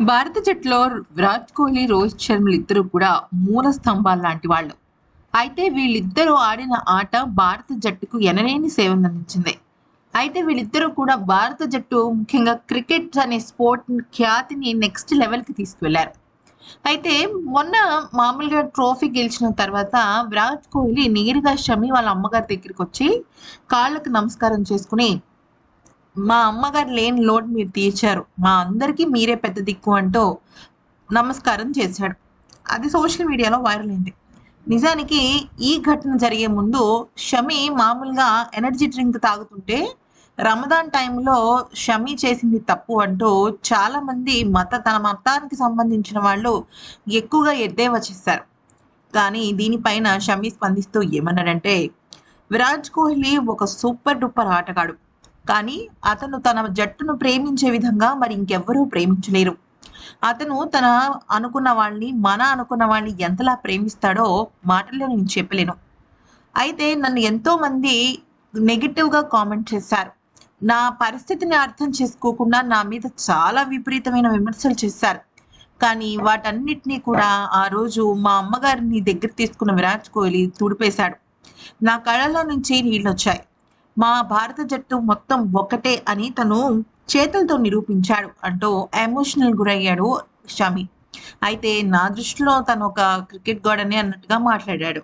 భారత జట్టులో విరాట్ కోహ్లీ రోహిత్ శర్మలు ఇద్దరు కూడా మూల స్తంభాలు లాంటి వాళ్ళు. అయితే వీళ్ళిద్దరూ ఆడిన ఆట భారత జట్టుకు ఎనలేని సేవలు అందించింది. అయితే వీళ్ళిద్దరూ కూడా భారత జట్టు ముఖ్యంగా క్రికెట్ అనే స్పోర్ట్ ఖ్యాతిని నెక్స్ట్ లెవెల్కి తీసుకువెళ్ళారు. అయితే మొన్న మామూలుగా ట్రోఫీ గెలిచిన తర్వాత విరాట్ కోహ్లీ నేరుగా షమి వాళ్ళ అమ్మగారి దగ్గరికి వచ్చి కాళ్ళకు నమస్కారం చేసుకుని మా అమ్మగారు లేని లోటు మీరు తీర్చారు. మా అందరికీ మీరే పెద్ద దిక్కు అంటూ నమస్కారం చేశాడు. అది సోషల్ మీడియాలో వైరల్ అయింది. నిజానికి ఈ ఘటన జరిగే ముందు షమి మామూలుగా ఎనర్జీ డ్రింక్ తాగుతుంటే రమదాన్ టైంలో షమి చేసింది తప్పు అంటూ చాలా మంది మత తన మతానికి సంబంధించిన వాళ్ళు ఎక్కువగా ఎద్దేవా చేశారు. కానీ దీనిపైన షమి స్పందిస్తూ ఏమన్నాడంటే విరాట్ కోహ్లీ ఒక సూపర్ డూపర్ ఆటగాడు. కానీ అతను తన జట్టును ప్రేమించే విధంగా మరి ఇంకెవ్వరూ ప్రేమించలేరు. అతను తన అనుకున్న వాళ్ళని మన అనుకున్న వాళ్ళని ఎంతలా ప్రేమిస్తాడో మాటల్లో నేను చెప్పలేను. అయితే నన్ను ఎంతో మంది నెగిటివ్గా కామెంట్ చేశారు. నా పరిస్థితిని అర్థం చేసుకోకుండా నా మీద చాలా విపరీతమైన విమర్శలు చేశారు. కానీ వాటన్నిటినీ కూడా ఆ రోజు మా అమ్మగారిని దగ్గర తీసుకున్న విరాట్ కోహ్లీ తుడిపేశాడు. నా కళలో నుంచి నీళ్ళు వచ్చాయి మా భారత జట్టు మొత్తం ఒక్కటే అని తను చేతులతో నిరూపించాడు అంటూ ఎమోషనల్ గురయ్యాడు షమి. అయితే నా దృష్టిలో తను ఒక క్రికెట్ గాడ్ అని అన్నట్టుగా మాట్లాడాడు.